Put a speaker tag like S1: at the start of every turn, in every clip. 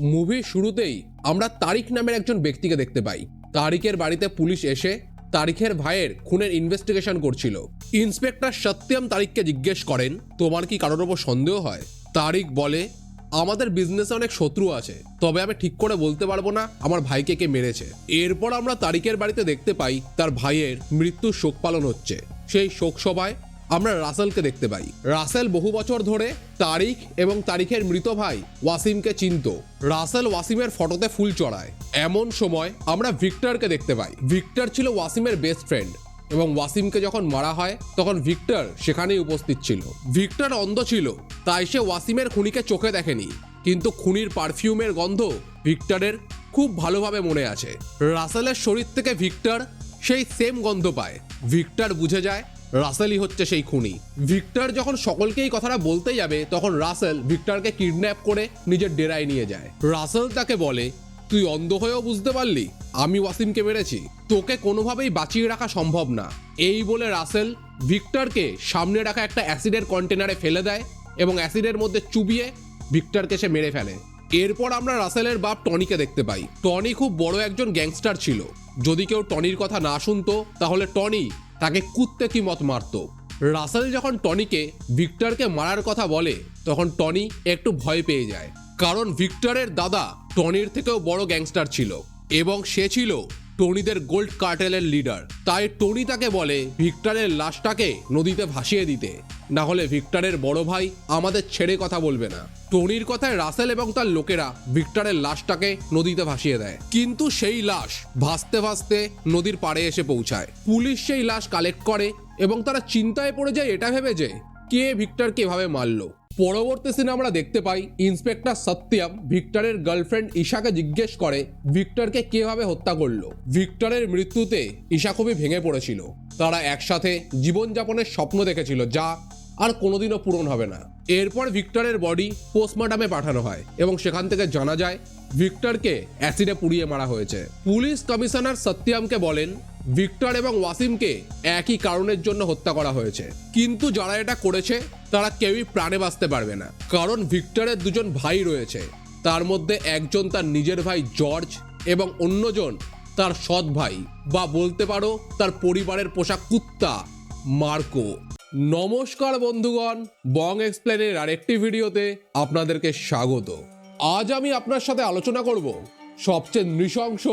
S1: মুভির শুরুতেই আমরা তারিক নামের একজন ব্যক্তিকে দেখতে পাই। তারিকের বাড়িতে পুলিশ এসে তারিখের ভাইয়ের খুনের ইনভেস্টিগেশন করছিল। ইন্সপেক্টর সত্যম তারিককে জিজ্ঞেস করেন, তোমার কি কারোর ওপর সন্দেহ হয়? তারিক বলে, আমাদের বিজনেসে অনেক শত্রু আছে, তবে আমি ঠিক করে বলতে পারব না আমার ভাইকে কে মেরেছে। এরপর আমরা তারিকের বাড়িতে দেখতে পাই, তার ভাইয়ের মৃত্যুর শোক পালন হচ্ছে। সেই শোক সভায় আমরা রাসেলকে দেখতে পাই। রাসেল বহু বছর ধরে তারিক এবং তারিখের মৃত ভাই ওয়াসিমকে চিনত। রাসেল ওয়াসিমের ফটোতে ফুল চড়ায়। এমন সময় আমরা ভিক্টরকে দেখতে পাই। ভিক্টর ছিল ওয়াসিমের বেস্ট ফ্রেন্ড এবং ওয়াসিমকে যখন মারা হয়, তখন ভিক্টর সেখানেই উপস্থিত ছিল। ভিক্টর অন্ধ ছিল, তাই সে ওয়াসিমের খুনিকে চোখে দেখেনি। কিন্তু খুনির পারফিউমের গন্ধ ভিক্টরের খুব ভালোভাবে মনে আছে। রাসেলের শরীর থেকে ভিক্টর সেই সেম গন্ধ পায়। ভিক্টর বুঝে যায় রাসেলই হচ্ছে সেই খুনি। ভিক্টর যখন সকলকে এই কথাটা বলতে যাবে, তখন রাসেল ভিক্টরকে কিডন্যাপ করে নিজের ডেরায় নিয়ে যায়। রাসেল তাকে বলে, তুই অন্ধ হয়েও বুঝতে পারলি? আমি ওয়াসিমকে মেরেছি। তোকে কোনোভাবেই বাঁচিয়ে রাখা সম্ভব না। এই বলে রাসেল ভিক্টরকে সামনে রাখা একটা অ্যাসিডের কন্টেনারে ফেলে দেয় এবং অ্যাসিডের মধ্যে চুবিয়ে ভিক্টরকে সে মেরে ফেলে। এরপর আমরা রাসেলের বাপ টনিকে দেখতে পাই। টনি খুব বড় একজন গ্যাংস্টার ছিল। যদি কেউ টনির কথা না শুনতো, তাহলে টনি তাকে কুত্তে কি মত মারত? রাসেল যখন টনিকে ভিক্টরকে মারার কথা বলে, তখন টনি একটু ভয় পেয়ে যায়। কারণ ভিক্টরের দাদা টনির থেকেও বড় গ্যাংস্টার ছিল এবং সে ছিল টনিদের গোল্ড কার্টেলের লিডার। তাই টনি তাকে বলে ভিক্টরের লাশটাকে নদীতে ভাসিয়ে দিতে। না হলে ভিক্টরের বড় ভাই আমাদের ছেড়ে কথা বলবে না। টনির কথায় রাসেল এবং তার লোকেরা ভিক্টরের লাশটাকে নদীতে ভাসিয়ে দেয়। কিন্তু সেই লাশ ভাসতে ভাসতে নদীর পাড়ে এসে পৌঁছায়। পুলিশ সেই লাশ কালেক্ট করে এবং তারা চিন্তায় পড়ে যায়, এটা ভেবে যে কে ভিক্টরকে এভাবে মারলো। পরবর্তী সিনে আমরা দেখতে পাই ইন্সপেক্টর সত্যম ভিক্টরের গার্লফ্রেন্ড ঈশাকে জিজ্ঞেস করে, ভিক্টরকে কীভাবে হত্যা করল? ভিক্টরের মৃত্যুতে ঈশা খুবই ভেঙে পড়েছিল। তারা একসাথে জীবনযাপনের স্বপ্ন দেখেছিল যা আর কোনোদিনও পূরণ হবে না। এরপর ভিক্টরের বডি পোস্টমর্টমে পাঠানো হয় এবং সেখান থেকে জানা যায়, ভিক্টরকে অ্যাসিডে পুড়িয়ে মারা হয়েছে। পুলিশ কমিশনার সত্যিয়ামকে বলেন ভিক্টর এবং ওয়াসিমকে একই কারণের জন্য হত্যা করা হয়েছে। কিন্তু যারা এটা করেছে, তারা কেউই প্রাণে বাঁচতে পারবে না। কারণ ভিক্টরের দুজন ভাই রয়েছে। তার মধ্যে একজন তার নিজের ভাই জর্জ এবং অন্যজন তার সৎ ভাই বা বলতে পারো তার পরিবারের পোষা কুত্তা মার্কো। নমস্কার বন্ধুগণ, বং এক্সপ্লেনের আরেকটি ভিডিওতে আপনাদেরকে স্বাগত। আজ আমি আপনার সাথে আলোচনা করব সবচেয়ে নৃশংস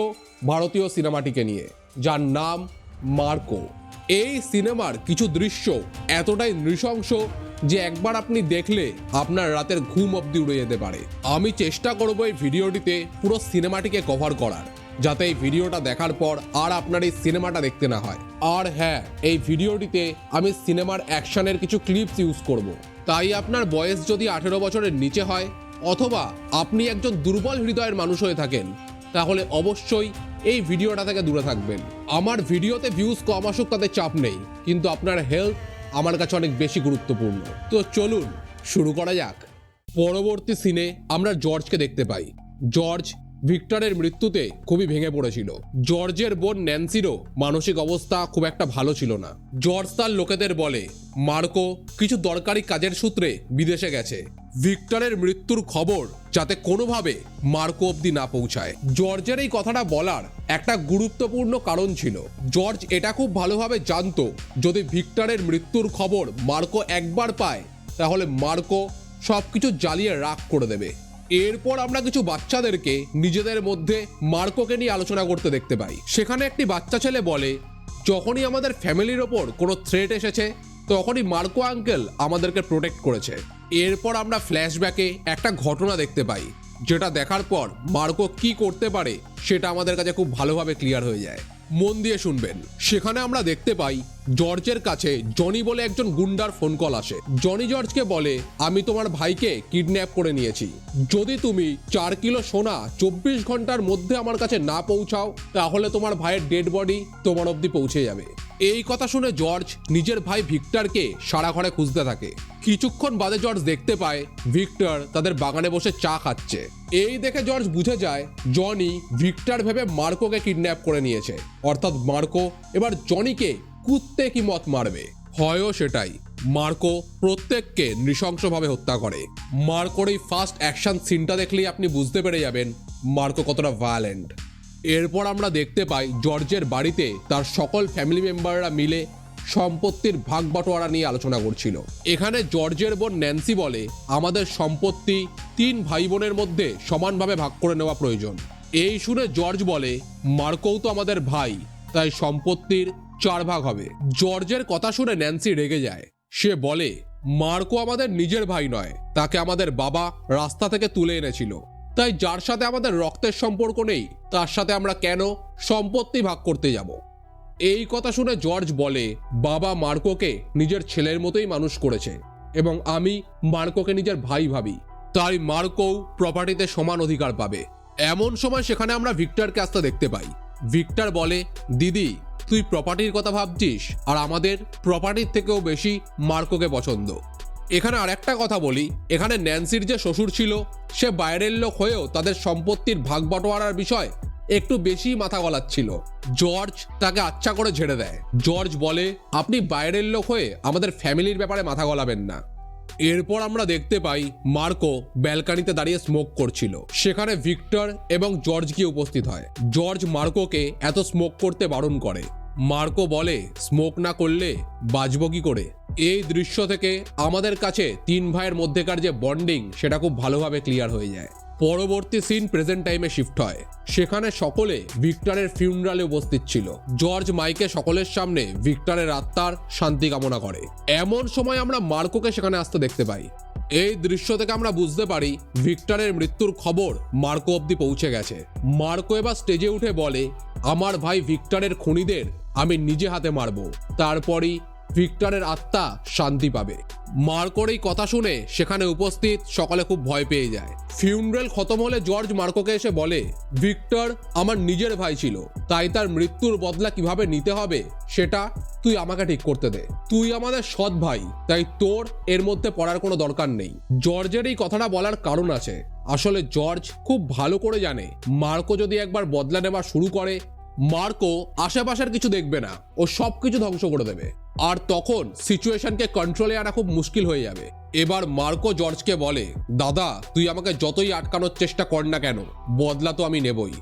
S1: ভারতীয় সিনেমাটিকে নিয়ে। যার নাম মার্কো। এই সিনেমার কিছু দৃশ্য এতটাই নৃশংস যে একবার আপনি দেখলে আপনার রাতের ঘুম অবধি উড়ে যেতে পারে। আমি চেষ্টা করব এই ভিডিওটিতে পুরো সিনেমাটিকে কভার করার, যাতে এই ভিডিওটা দেখার পর আর আপনার এই সিনেমাটা দেখতে না হয়। আর হ্যাঁ এই ভিডিওটিতে আমি সিনেমার অ্যাকশনের কিছু ক্লিপস ইউজ করব। তাই আপনার বয়স যদি আঠেরো বছরের নিচে হয়, অথবা আপনি একজন দুর্বল হৃদয়ের মানুষ হয়ে থাকেন, তাহলে অবশ্যই এই ভিডিওটা থেকে দূরে থাকবেন। আমার ভিডিওতে ভিউজ কম আসুক, তাতে চাপ নেই। কিন্তু আপনার হেলথ আমার কাছে অনেক বেশি গুরুত্বপূর্ণ। তো চলুন, শুরু করা যাক। পরবর্তী সিনে আমরা জর্জকে দেখতে পাই। জর্জ ভিক্টরের মৃত্যুতে খুবই ভেঙে পড়েছিল। জর্জের বোন ন্যান্সিরও মানসিক অবস্থা খুব একটা ভালো ছিল না। জর্জ তার লোকেদের বলে, মার্কো, কিছু দরকারি কাজের সূত্রে বিদেশে গেছে। ভিক্টরের মৃত্যুর খবর যাতে কোনোভাবে মার্কো অব্দি না পৌঁছায়। জর্জের এই কথাটা বলার একটা গুরুত্বপূর্ণ কারণ ছিল। জর্জ এটা খুব ভালোভাবে জানতো, যদি ভিক্টরের মৃত্যুর খবর মার্কো একবার পায়, তাহলে মার্কো সবকিছু জ্বালিয়ে রাগ করে দেবে। এরপর আমরা কিছু বাচ্চাদেরকে নিজেদের মধ্যে মার্কোকে নিয়ে আলোচনা করতে দেখতে পাই। সেখানে একটি বাচ্চা ছেলে বলে, যখনই আমাদের ফ্যামিলির ওপর কোনো থ্রেট এসেছে তখনই মার্কো আঙ্কেল আমাদেরকে প্রোটেক্ট করেছে। এরপর আমরা ফ্ল্যাশব্যাকে একটা ঘটনা দেখতে পাই, যেটা দেখার পর মার্কো কি করতে পারে সেটা আমাদের কাছে খুব ভালোভাবে ক্লিয়ার হয়ে যায়। মন দিয়ে শুনবেন। সেখানে আমরা দেখতে পাই জর্জের কাছে জনি বলে একজন গুন্ডার ফোন কল আসে। জনি জর্জকে বলে, আমি তোমার ভাইকে কিডন্যাপ করে নিয়েছি। যদি তুমি চার কিলো সোনা চব্বিশ ঘণ্টার মধ্যে আমার কাছে না পৌঁছাও, তাহলে তোমার ভাইয়ের ডেড বডি তোমার অবধি পৌঁছে যাবে। এই কথা শুনে জর্জ নিজের ভাই ভিক্টরকে সারা ঘরে খুঁজতে থাকে। কিছুক্ষণ বাদে জর্জ দেখতে পায় ভিক্টর তাদের বাগানে বসে চা খাচ্ছে। এই দেখে জর্জ বুঝে যায়, জনি ভিক্টর ভেবে মার্কোকে কিডন্যাপ করে নিয়েছে। অর্থাৎ মার্কো এবার জনিকে কুত্তে কি মত মারবে? হয়ও সেটাই। মার্কো প্রত্যেককে নৃশংসভাবে হত্যা করে। মার্কোর এই ফার্স্ট অ্যাকশন সিনটা দেখলেই আপনি বুঝতে পেরে যাবেন মার্কো কতটা ভায়োলেন্ট এরপর আমরা দেখতে পাই জর্জের বাড়িতে তার সকল ফ্যামিলি মেম্বাররা মিলে সম্পত্তির ভাগ বাটোয়ারা নিয়ে আলোচনা করছিল। এখানে জর্জের বোন ন্যান্সি বলে, আমাদের সম্পত্তি তিন ভাই বোনের মধ্যে সমানভাবে ভাগ করে নেওয়া প্রয়োজন। এই শুনে জর্জ বলে, মার্কও তো আমাদের ভাই, তাই সম্পত্তির চার ভাগ হবে। জর্জের কথা শুনে ন্যান্সি রেগে যায়। সে বলে, মার্কো আমাদের নিজের ভাই নয়, তাকে আমাদের বাবা রাস্তা থেকে তুলে এনেছিল। তাই যার সাথে আমাদের রক্তের সম্পর্ক নেই, তার সাথে আমরা কেন সম্পত্তি ভাগ করতে যাব? এই কথা শুনে জর্জ বলে, বাবা মার্কোকে নিজের ছেলের মতোই মানুষ করেছে এবং আমি মার্কোকে নিজের ভাই ভাবি। তাই মার্কোও প্রপার্টিতে সমান অধিকার পাবে। এমন সময় সেখানে আমরা ভিক্টরকে আসতে দেখতে পাই। ভিক্টর বলে, দিদি তুই প্রপার্টির কথা ভাবছিস? আর আমাদের প্রপার্টির থেকেও বেশি মার্কোকে পছন্দ। এখানে আর একটা কথা বলি, এখানে ন্যান্সির যে শ্বশুর ছিল, সে বাইরের লোক হয়েও তাদের সম্পত্তির ভাগ বাটোয়ারার বিষয় একটু বেশি মাথা গলাচ্ছিল। জর্জ তাকে আচ্ছা করে ঝেড়ে দেয়। জর্জ বলে, আপনি বাইরের লোক হয়ে আমাদের ফ্যামিলির ব্যাপারে মাথা গলাবেন না। এরপর আমরা দেখতে পাই মার্কো ব্যালকানিতে দাঁড়িয়ে স্মোক করছিল। সেখানে ভিক্টর এবং জর্জ গিয়ে উপস্থিত হয়। জর্জ মার্কোকে এত স্মোক করতে বারণ করে। মার্কো বলে স্মোক না করলে বাঁচব কি করে? এই দৃশ্য থেকে আমাদের কাছে তিন ভাইয়ের মধ্যেকার যে বন্ডিং সেটা খুব ভালোভাবে ক্লিয়ার হয়ে যায়। পরবর্তী সিন প্রেজেন্ট টাইমে শিফট হয়। সেখানে সকলে ভিক্টরের ফিউনারালে উপস্থিত ছিল। জর্জ মাইকে সকলের সামনে ভিক্টরের আত্মার শান্তি কামনা করে। এমন সময় আমরা মার্কোকে সেখানে আসতে দেখতে পাই। এই দৃশ্য থেকে আমরা বুঝতে পারি ভিক্টরের মৃত্যুর খবর মার্কো অবধি পৌঁছে গেছে। মার্কো এবার স্টেজে উঠে বলে, আমার ভাই ভিক্টরের খুনিদের আমি নিজে হাতে মারবো। তারপরই ভিক্টরের আত্মা শান্তি পাবে। মার্কোর এই কথা শুনে সেখানে উপস্থিত সকলে খুব ভয় পেয়ে যায়। ফিউনারেল খতম হলে জর্জ মার্কোকে এসে বলে, ভিক্টর আমার নিজের ভাই ছিল, তাই তার মৃত্যুর বদলা কীভাবে নিতে হবে সেটা তুই আমাকে ঠিক করতে দে। তুই আমাদের সৎ ভাই, তাই তোর এর মধ্যে পড়ার কোনো দরকার নেই। জর্জের এই কথাটা বলার কারণ আছে। আসলে জর্জ খুব ভালো করে জানে, মার্কো যদি একবার বদলা নেওয়া শুরু করে, মার্কো আশেপাশের কিছু দেখবে না, ও সব কিছু ধ্বংস করে দেবে। আর তখন সিচুয়েশনকে কন্ট্রোলে আনা খুব মুশকিল হয়ে যাবে। এবার মার্কো জর্জকে বলে, দাদা, তুই আমাকে যতই আটকানোর চেষ্টা কর না কেন, বদলা তো আমি নেবই।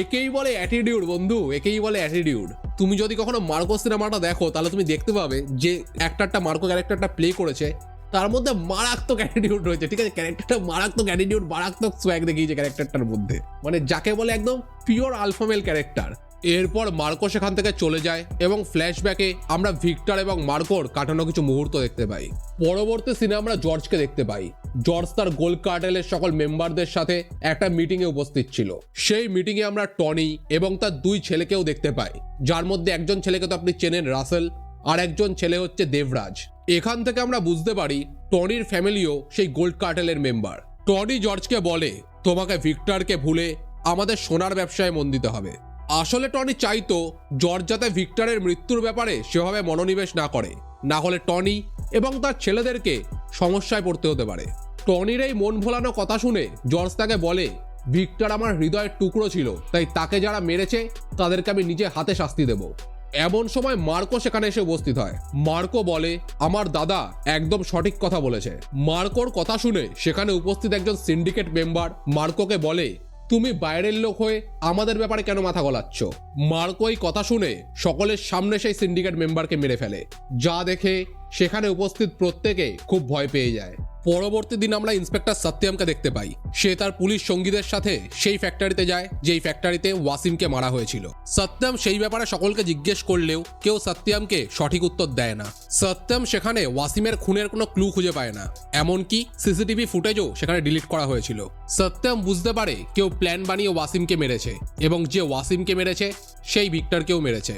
S1: একেই বলে অ্যাটিটিউড বন্ধু, একেই বলে অ্যাটিটিউড তুমি যদি কখনো মার্কো সিনেমাটা দেখো, তাহলে তুমি দেখতে পাবে যে অ্যাক্টারটা মার্কো ক্যারেক্টারটা প্লে করেছে, তার মধ্যে মারাত্মক অ্যাটিটিউড রয়েছে, ঠিক আছে? ক্যারেক্টারটা মারাত্মক অ্যাটিটিউড মারাত্মক সোয়াগ দেখিয়েছে ক্যারেক্টারটার মধ্যে। মানে যাকে বলে একদম পিওর আলফামেল ক্যারেক্টার এরপর মার্কো সেখান থেকে চলে যায় এবং ফ্ল্যাশব্যাকে আমরা ভিক্টর এবং মার্কোর কাটানো কিছু মুহূর্ত দেখতে পাই। পরবর্তী সিনে আমরা জর্জকে দেখতে পাই। জর্জ তার গোল কার্টেলের সকল মেম্বারদের সাথে একটা মিটিংয়ে উপস্থিত ছিল। সেই মিটিংয়ে আমরা টনি এবং তার দুই ছেলেকেও দেখতে পাই। যার মধ্যে একজন ছেলেকে তো আপনি চেনেন, রাসেল, আর একজন ছেলে হচ্ছে দেবরাজ। এখান থেকে আমরা বুঝতে পারি টনির ফ্যামিলিও সেই গোল্ড কার্টেলের মেম্বার। টনি জর্জকে বলে, তোমাকে ভিক্টরকে ভুলে আমাদের সোনার ব্যবসায় মন দিতে হবে। আসলে টনি চাইতো জর্জ যাতে ভিক্টরের মৃত্যুর ব্যাপারে সেভাবে মনোনিবেশ না করে। না হলে টনি এবং তার ছেলেদেরকে সমস্যায় পড়তে হতে পারে। টনির এই মন ভোলানো কথা শুনে জর্জ তাকে বলে, ভিক্টর আমার হৃদয়ের টুকরো ছিল, তাই তাকে যারা মেরেছে, তাদেরকে আমি নিজে হাতে শাস্তি দেব। এমন সময় মার্কো সেখানে এসে উপস্থিত হয়। মার্কো বলে, আমার দাদা একদম সঠিক কথা বলেছে। মার্কোর কথা শুনে সেখানে উপস্থিত একজন সিন্ডিকেট মেম্বার মার্কোকে বলে তুমি বাইরের লোক হয়ে আমাদের ব্যাপারে কেন মাথা গলাচ্ছ? মার্কো এই কথা শুনে সকলের সামনে সেই সিন্ডিকেট মেম্বারকে মেরে ফেলে। যা দেখে সেখানে উপস্থিত প্রত্যেকে খুব ভয় পেয়ে যায়। পরবর্তী দিন আমরা ইন্সপেক্টর সত্যমকে দেখতে পাই। সে তার পুলিশ সঙ্গীদের সাথে সেই ফ্যাক্টরিতে যায়, যেই ফ্যাক্টরিতে ওয়াসিমকে মারা হয়েছিল। সত্যম সেই ব্যাপারে সকলকে জিজ্ঞেস করলেও কেউ সত্যমকে সঠিক উত্তর দেয় না। সত্যম সেখানে ওয়াসিমের খুনের কোনো ক্লু খুঁজে পায় না। এমনকি সিসিটিভি ফুটেজও সেখানে ডিলিট করা হয়েছিল। সত্যম বুঝতে পারে কেউ প্ল্যান বানিয়ে ওয়াসিমকে মেরেছে এবং যে ওয়াসিমকে মেরেছে, সেই ভিক্টরকেও মেরেছে।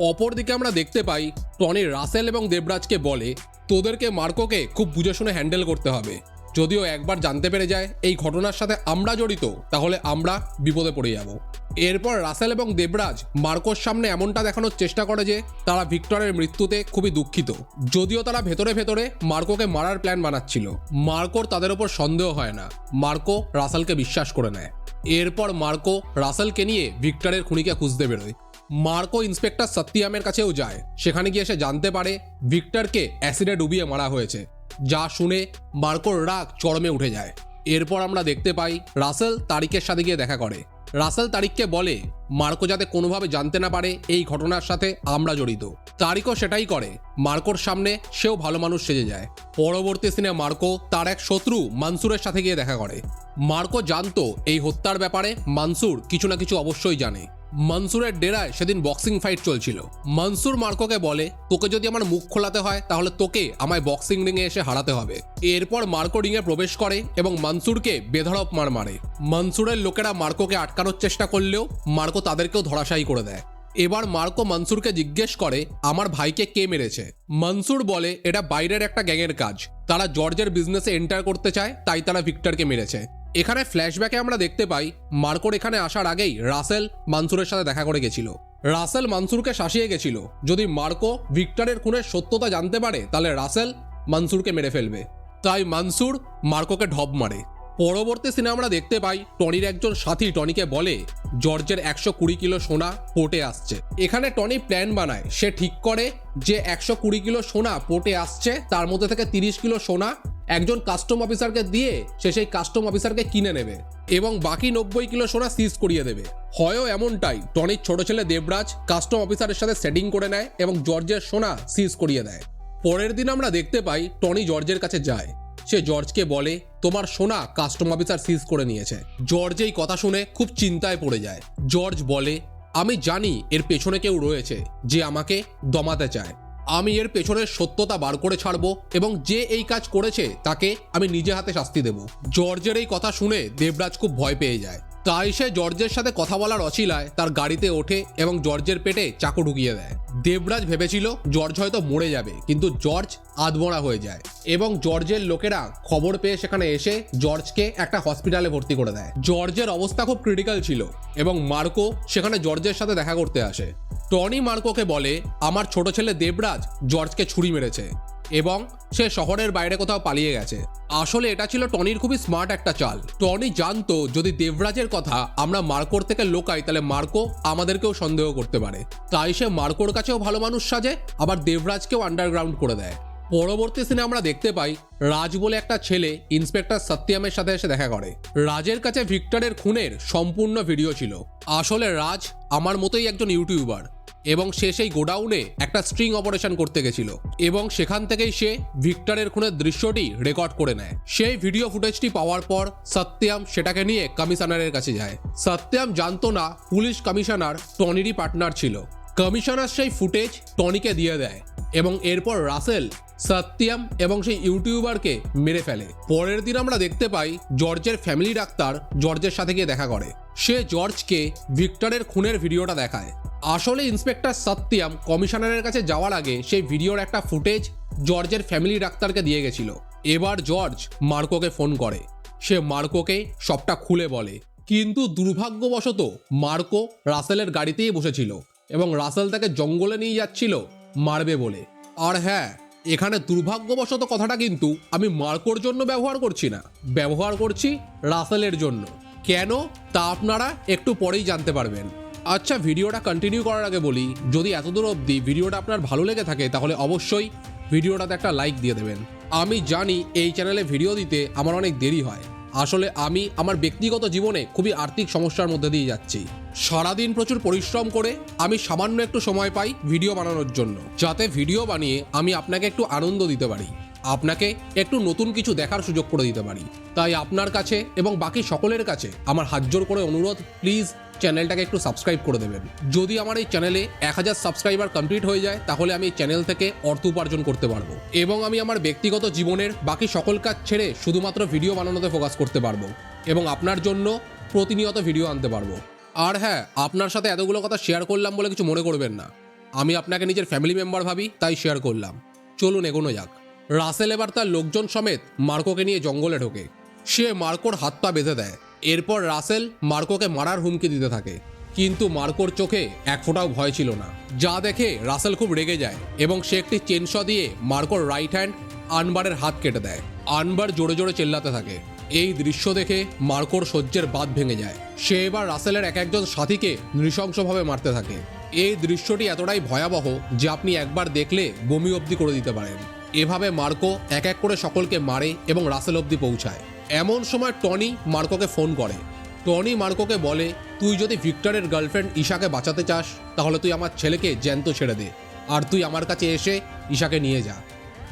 S1: অপরদিকে আমরা দেখতে পাই টনি রাসেল এবং দেবরাজকে বলে, তোদেরকে মার্কোকে খুব বুঝে শুনে হ্যান্ডেল করতে হবে। যদিও একবার জানতে পেরে যায় এই ঘটনার সাথে আমরা জড়িত, তাহলে আমরা বিপদে পড়ে যাব। এরপর রাসেল এবং দেবরাজ মার্কোর সামনে এমনটা দেখানোর চেষ্টা করে যে, তারা ভিক্টরের মৃত্যুতে খুবই দুঃখিত। যদিও তারা ভেতরে ভেতরে মার্কোকে মারার প্ল্যান বানাচ্ছিল, মার্কোর তাদের ওপর সন্দেহ হয় না। মার্কো রাসেলকে বিশ্বাস করে নেয়। এরপর মার্কো রাসেলকে নিয়ে ভিক্টরের খুনিকে খুঁজতে বেরোয়। মার্কো ইন্সপেক্টর সত্যিয়ামের কাছেও যায়। সেখানে গিয়ে সে জানতে পারে ভিক্টরকে অ্যাসিডে ডুবিয়ে মারা হয়েছে। যা শুনে মার্কোর রাগ চরমে উঠে যায়। এরপর আমরা দেখতে পাই রাসেল তারিকের সাথে গিয়ে দেখা করে। রাসেল তারিককে বলে, মার্কো যাতে কোনোভাবে জানতে না পারে এই ঘটনার সাথে আমরা জড়িত। তারিকও সেটাই করে। মার্কোর সামনে সেও ভালো মানুষ সেজে যায়। পরবর্তী সিনে মার্কো তার এক শত্রু মানসুরের সাথে গিয়ে দেখা করে। মার্কো জানতো এই হত্যার ব্যাপারে মানসুর কিছু না কিছু অবশ্যই জানে। মনসুরের ডেরায় সেদিন বক্সিং ফাইট চলছিল। মনসুর মার্কোকে বলে, তোকে যদি আমার মুখ খোলাতে হয়, তাহলে তোকে আমায় বক্সিং রিংয়ে এসে হারাতে হবে। এরপর মার্কো রিংয়ে প্রবেশ করে এবং মনসুরকে বেধড়ক মার মারে। মনসুরের লোকেরা মার্কোকে আটকানোর চেষ্টা করলেও মার্কো তাদেরকেও ধরাশায়ী করে দেয়। এবার মার্কো মনসুরকে জিজ্ঞেস করে, আমার ভাইকে কে মেরেছে? মনসুর বলে, এটা বাইরের একটা গ্যাংয়ের কাজ। তারা জর্জের বিজনেসে এন্টার করতে চায়, তাই তারা ভিক্টরকে মেরেছে। এখানে ফ্ল্যাশব্যাকে আমরা দেখতে পাই, মার্কোর এখানে আসার আগেই রাসেল মানসুরের সাথে দেখা করে গেছিল। রাসেল মানসুরকে শাসিয়ে গেছিল। যদি মার্কো ভিক্টরের খুনের সত্যতা জানতে পারে, তাহলে রাসেল মানসুরকে মেরে ফেলবে। তাই মানসুর মার্কোকে ঢপ মারে। পরবর্তী সিনে আমরা দেখতে পাই, টনির একজন সাথী টনিকে বলে, জর্জের একশো কুড়ি কিলো সোনা পোর্টে আসছে। এখানে টনি প্ল্যান বানায়, সে ঠিক করে যে একশো কুড়ি কিলো সোনা পোর্টে আসছে, তার মধ্যে থেকে তিরিশ কিলো সোনা একজন কাস্টম অফিসারকে দিয়ে সে সেই কাস্টম অফিসারকে কিনে নেবে এবং বাকি নব্বই কিলো সোনা সিজ করিয়ে দেবে। হয়ও এমনটাই, টনির ছোট ছেলে দেবরাজ কাস্টম অফিসারের সাথে সেটিং করে নেয় এবং জর্জের সোনা সিজ করিয়ে দেয়। পরের দিন আমরা দেখতে পাই টনি জর্জের কাছে যায়। সে জর্জকে বলে, তোমার সোনা কাস্টম অফিসার সিজ করে নিয়েছে। জর্জ এই কথা শুনে খুব চিন্তায় পড়ে যায়। জর্জ বলে, আমি জানি এর পেছনে কেউ রয়েছে যে আমাকে দমাতে চায়। আমি এর পেছনের সত্যতা বার করে ছাড়বো এবং যে এই কাজ করেছে তাকে আমি নিজে হাতে শাস্তি দেব। জর্জের এই কথা শুনে দেবরাজ খুব ভয় পেয়ে যায়। তাই সে জর্জের সাথে কথা বলার অচিলায় তার গাড়িতে ওঠে এবং জর্জের পেটে চাকু ঢুকিয়ে দেয়। দেবরাজ ভেবেছিল জর্জ হয়তো মরে যাবে, কিন্তু জর্জ আধমরা হয়ে যায় এবং জর্জের লোকেরা খবর পেয়ে সেখানে এসে জর্জকে একটা হসপিটালে ভর্তি করে দেয়। জর্জের অবস্থা খুব ক্রিটিক্যাল ছিল এবং মার্কো সেখানে জর্জের সাথে দেখা করতে আসে। টনি মার্কোকে বলে, আমার ছোট ছেলে দেবরাজ জর্জকে ছুরি মেরেছে এবং সে শহরের বাইরে কোথাও পালিয়ে গেছে। আসলে এটা ছিল টনির খুবই স্মার্ট একটা চাল। টনি জানতো, যদি দেবরাজের কথা আমরা মার্কোর থেকে লোকাই, তাহলে মার্কো আমাদেরকেও সন্দেহ করতে পারে। তাই সে মার্কোর কাছেও ভালো মানুষ সাজে, আবার দেবরাজকেও আন্ডারগ্রাউন্ড করে দেয়। পরবর্তী সিনে আমরা দেখতে পাই রাজ বলে একটা ছেলে ইন্সপেক্টর সত্যিয়ামের সাথে এসে দেখা করে। রাজের কাছে ভিক্টরের খুনের সম্পূর্ণ ভিডিও ছিল। আসলে রাজ আমার মতোই একজন ইউটিউবার এবং সে সেই গোডাউনে একটা স্ট্রিং অপারেশন করতে গেছিল এবং সেখান থেকেই সে ভিক্টরের খুনের দৃশ্যটি রেকর্ড করে নেয়। সেই ভিডিও ফুটেজটি পাওয়ার পর সত্যাম সেটাকে নিয়ে কমিশনারের কাছে যায়। সত্যাম জানতো না পুলিশ কমিশনার টনিরই পার্টনার ছিল। কমিশনার সেই ফুটেজ টনিকে দিয়ে দেয় এবং এরপর রাসেল সত্যম এবং সেই ইউটিউবারকে মেরে ফেলে। পরের দিন আমরা দেখতে পাই জর্জের ফ্যামিলি ডাক্তার জর্জের সাথে গিয়ে দেখা করে। সে জর্জকে ভিক্টরের খুনের ভিডিওটা দেখায়। আসলে ইন্সপেক্টর সত্যম কমিশনারের কাছে যাওয়ার আগে সেই ভিডিওর একটা ফুটেজ জর্জের ফ্যামিলি ডাক্তারকে দিয়ে গেছিল। এবার জর্জ মার্কোকে ফোন করে। সে মার্কোকে সবটা খুলে বলে। কিন্তু দুর্ভাগ্যবশত মার্কো রাসেলের গাড়িতেই বসেছিল। এবং রাসেল তাকে জঙ্গলে নিয়ে যাচ্ছিল, মারবে বলে। আর হ্যাঁ এখানে দুর্ভাগ্যবশত কথাটা কিন্তু আমি মার্কোর জন্য ব্যবহার করছি না। ব্যবহার করছি রাসেলের জন্য। কেন? তা আপনারা একটু পরেই জানতে পারবেন। আচ্ছা ভিডিওটা কন্টিনিউ করার আগে বলি, যদি এতদূর অবধি ভিডিওটা আপনার ভালো লেগে থাকে, তাহলে অবশ্যই ভিডিওটাতে একটা লাইক দিয়ে দেবেন। আমি জানি এই চ্যানেলে ভিডিও দিতে আমার অনেক দেরি হয়। আসলে আমি আমার ব্যক্তিগত জীবনে খুবই আর্থিক সমস্যার মধ্যে দিয়ে যাচ্ছি। সারাদিন প্রচুর পরিশ্রম করে আমি সামান্য একটু সময় পাই ভিডিও বানানোর জন্য। যাতে ভিডিও বানিয়ে আমি আপনাকে একটু আনন্দ দিতে পারি। আপনাকে একটু নতুন কিছু দেখার সুযোগ করে দিতে পারি। তাই আপনার কাছে এবং বাকি সকলের কাছে আমার হাত জোর করে অনুরোধ, প্লিজ চ্যানেলটাকে একটু সাবস্ক্রাইব করে দেবেন। যদি আমার এই চ্যানেলে এক হাজার সাবস্ক্রাইবার কমপ্লিট হয়ে যায়, তাহলে আমি এই চ্যানেল থেকে অর্থ উপার্জন করতে পারব। এবং আমি আমার ব্যক্তিগত জীবনের বাকি সকল কাজ ছেড়ে শুধুমাত্র ভিডিও বানানোতে ফোকাস করতে পারব। এবং আপনার জন্য প্রতিনিয়ত ভিডিও আনতে পারব। আর হ্যাঁ আপনার সাথে এতগুলো কথা শেয়ার করলাম বলে কিছু মনে করবেন না। আমি আপনাকে নিজের ফ্যামিলি মেম্বার ভাবি, তাই শেয়ার করলাম। চলুন এগোনো যাক। রাসেল এবার তার লোকজন সমেত মার্কোকে নিয়ে জঙ্গলে ঢোকে। সে মার্কোর হাত পা বেঁধে দেয়। এরপর রাসেল মার্কোকে মারার হুমকি দিতে থাকে। কিন্তু মার্কোর চোখে এক ফোঁটাও ভয় ছিল না। যা দেখে রাসেল খুব রেগে যায় এবং সে একটি চেনশ দিয়ে মার্কোর রাইট হ্যান্ড আনবারের হাত কেটে দেয়। আনবার জোরে জোরে চেল্লাতে থাকে। এই দৃশ্য দেখে মার্কোর সহ্যের বাদ ভেঙে যায়। সে এবার রাসেলের এক একজন সাথীকে নৃশংসভাবে মারতে থাকে। এই দৃশ্যটি এতটাই ভয়াবহ যে আপনি একবার দেখলে বমি অবধি করে দিতে পারেন। এভাবে মার্কো এক এক করে সকলকে মারে এবং রাসেল অবধি পৌঁছায়। এমন সময় টনি মার্কোকে ফোন করে। টনি মার্কোকে বলে, তুই যদি ভিক্টরের গার্লফ্রেন্ড ঈশাকে বাঁচাতে চাস, তাহলে তুই আমার ছেলেকে জ্যান্ত ছেড়ে দে। আর তুই আমার কাছে এসে ঈশাকে নিয়ে যা।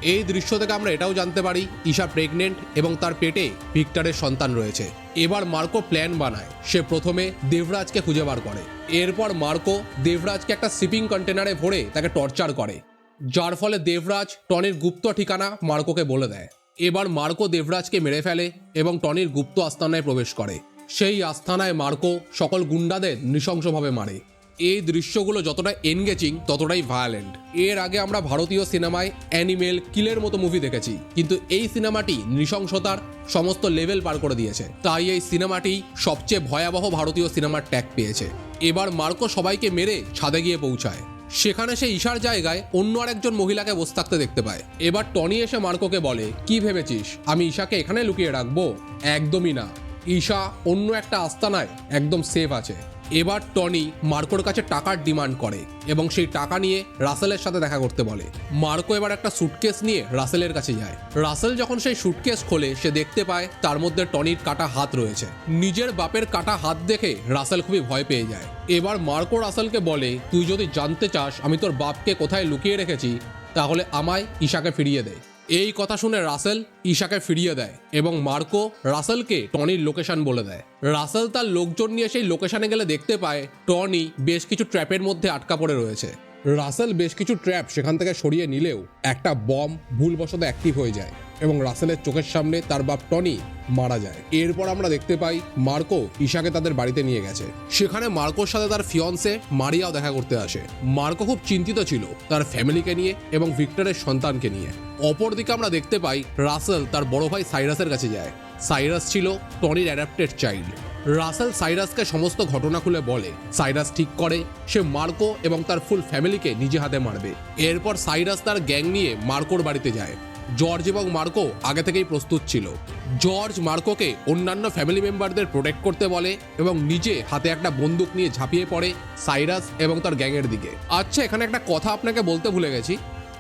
S1: এই দৃশ্য থেকে আমরা এটাও জানতে পারি, ঈশা প্রেগনেন্ট এবং তার পেটে ভিক্টরের সন্তান রয়েছে। এবার মার্কো প্ল্যান বানায়। সে প্রথমে দেবরাজকে খুঁজে বার করে। এরপর মার্কো দেবরাজকে একটা শিপিং কন্টেনারে ভরে তাকে টর্চার করে। যার ফলে দেবরাজ টনির গুপ্ত ঠিকানা মার্কোকে বলে দেয়। এবার মার্কো দেবরাজকে মেরে ফেলে এবং টনির গুপ্ত আস্তানায় প্রবেশ করে। সেই আস্থানায় মার্কো সকল গুন্ডাদের নৃশংসভাবে মারে। এই দৃশ্যগুলো যতটা এনগেজিং ততটাই ভায়োলেন্ট এর আগে আমরা ভারতীয় সিনেমায় অ্যানিমেল কিলের মতো মুভি দেখেছি, কিন্তু এই সিনেমাটি নৃশংসতার সমস্ত লেভেল পার করে দিয়েছে। তাই এই সিনেমাটি সবচেয়ে ভয়াবহ ভারতীয় সিনেমার ট্যাগ পেয়েছে। এবার মার্কো সবাইকে মেরে ছাদে গিয়ে পৌঁছায়। সেখানে সে ঈশার জায়গায় অন্য আরেকজন মহিলাকে বসে থাকতে দেখতে পায়। এবার টনি এসে মার্কোকে বলে, কি ভেবেছিস? আমি ঈশাকে এখানে লুকিয়ে রাখব? একদমই না। ঈশা অন্য একটা আস্তানায় একদম সেফ আছে। এবার টনি মার্কোর কাছে টাকার ডিমান্ড করে এবং সেই টাকা নিয়ে রাসেলের সাথে দেখা করতে বলে। মার্কো এবার একটা সুটকেস নিয়ে রাসেলের কাছে যায়। রাসেল যখন সেই সুটকেস খোলে, সে দেখতে পায় তার মধ্যে টনির কাটা হাত রয়েছে। নিজের বাপের কাটা হাত দেখে রাসেল খুবই ভয় পেয়ে যায়। এবার মার্কো রাসেলকে বলে, তুই যদি জানতে চাস আমি তোর বাপকে কোথায় লুকিয়ে রেখেছি, তাহলে আমায় ঈশাকে ফিরিয়ে দে। এই কথা শুনে রাসেল ঈশাকে ফিরিয়ে দেয় এবং মার্কো রাসেলকে টনির লোকেশন বলে দেয়। রাসেল তার লোকজন নিয়ে সেই লোকেশনে গেলে দেখতে পায় টনি বেশ কিছু ট্র্যাপের মধ্যে আটকা পড়ে রয়েছে। রাসেল বেশ কিছু ট্র্যাপ সেখান থেকে সরিয়ে নিলেও একটা বম ভুলবশত অ্যাক্টিভ হয়ে যায়। এবং রাসেলের চোখের সামনে তার বাপ টনি মারা যায়। এরপর আমরা দেখতে পাই মার্কো ঈশাকে তাদের বাড়িতে নিয়ে গেছে। সেখানে মার্কোর সাথে তার ফিয়ন্সে মারিয়াও দেখা করতে আসে। মার্কো খুব চিন্তিত ছিল তার ফ্যামিলিকে নিয়ে এবং ভিক্টরের সন্তানকে নিয়ে। অপরদিকে আমরা দেখতে পাই রাসেল তার বড় ভাই সাইরাসের কাছে যায়। সাইরাস ছিল টনির অ্যাডাপ্টেড চাইল্ড। রাসেল সাইরাসকে সমস্ত ঘটনা খুলে বলে, সাইরাস ঠিক করে, সে মার্কো এবং তার ফুল ফ্যামিলিকে নিজে হাতে মারবে। এরপর সাইরাস তার গ্যাং নিয়ে মার্কোর বাড়িতে যায়। জর্জ এবং মার্কো আগে থেকেই প্রস্তুত ছিল। জর্জ মার্কোকে অন্যান্য ফ্যামিলি মেম্বারদের প্রোটেক্ট করতে বলে এবং নিজে হাতে একটা বন্দুক নিয়ে ঝাঁপিয়ে পড়ে সাইরাস এবং তার গ্যাংয়ের দিকে। আচ্ছা এখানে একটা কথা আপনাকে বলতে ভুলে গেছি।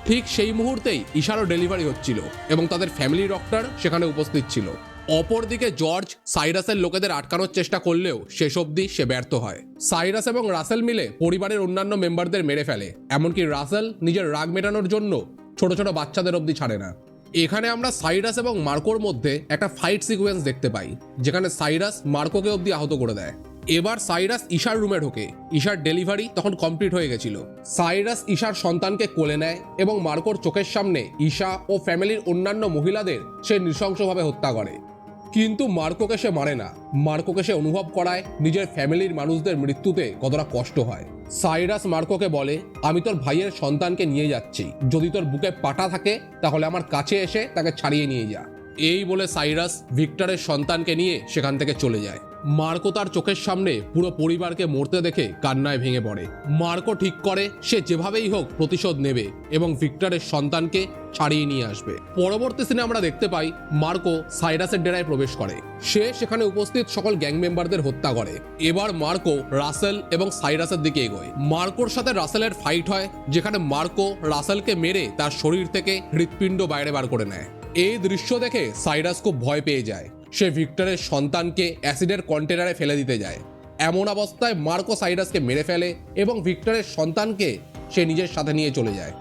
S1: ঠিক সেই মুহূর্তেই ঈশারও ডেলিভারি হচ্ছিল এবং তাদের ফ্যামিলি ডক্টর সেখানে উপস্থিত ছিল। অপরদিকে জর্জ সাইরাসের লোকেদের আটকানোর চেষ্টা করলেও শেষ অবধি সে ব্যর্থ হয়। সাইরাস এবং রাসেল মিলে পরিবারের অন্যান্য মেম্বারদের মেরে ফেলে, এমনকি রাসেল নিজের রাগ মেটানোর জন্য ছোট ছোট বাচ্চাদের অবধি ছাড়ে না। এখানে আমরা সাইরাস এবং মার্কোর মধ্যে একটা ফাইট সিকোয়েন্স দেখতে পাই, যেখানে সাইরাস মার্কোকে অবধি আহত করে দেয়। এবার সাইরাস ঈশার রুমে ঢোকে। ঈশার ডেলিভারি তখন কমপ্লিট হয়ে গেছিল। সাইরাস ঈশার সন্তানকে কোলে নেয় এবং মার্কোর চোখের সামনে ঈশা ও ফ্যামিলির অন্যান্য মহিলাদের সে নৃশংসভাবে হত্যা করে। কিন্তু মার্কোকে সে মারে না। মার্কোকে সে অনুভব করায় নিজের ফ্যামিলির মানুষদের মৃত্যুতে কতটা কষ্ট হয়। সাইরাস মার্কোকে বলে, আমি তোর ভাইয়ের সন্তানকে নিয়ে যাচ্ছি। যদি তোর বুকে পাটা থাকে, তাহলে আমার কাছে এসে তাকে ছাড়িয়ে নিয়ে যা। এই বলে সাইরাস ভিক্টরের সন্তানকে নিয়ে সেখান থেকে চলে যায়। মার্কো তার চোখের সামনে পুরো পরিবারকে মরতে দেখে কান্নায় ভেঙে পড়ে। মার্কো ঠিক করে, সে যেভাবেই হোক প্রতিশোধ নেবে এবং ভিক্টরের সন্তানকে ছাড়িয়ে নিয়ে আসবে। পরবর্তী সিনে আমরা দেখতে পাই মার্কো সাইরাসের ডেরায় প্রবেশ করে। সে সেখানে উপস্থিত সকল গ্যাং মেম্বারদের হত্যা করে। এবার মার্কো, রাসেল এবং সাইরাসের দিকে এগোয়। মার্কোর সাথে রাসেলের ফাইট হয়, যেখানে মার্কো রাসেলকে মেরে তার শরীর থেকে হৃৎপিণ্ড বাইরে বার করে নেয়। এই দৃশ্য দেখে সাইরাস খুব ভয় পেয়ে যায়। সে ভিক্টরের সন্তানকে অ্যাসিডের কন্টেনারে ফেলে দিতে যায়। এমন অবস্থায় মার্কো সাইরাসকে মেরে ফেলে এবং ভিক্টরের সন্তানকে সে নিজের সাথে নিয়ে চলে যায়।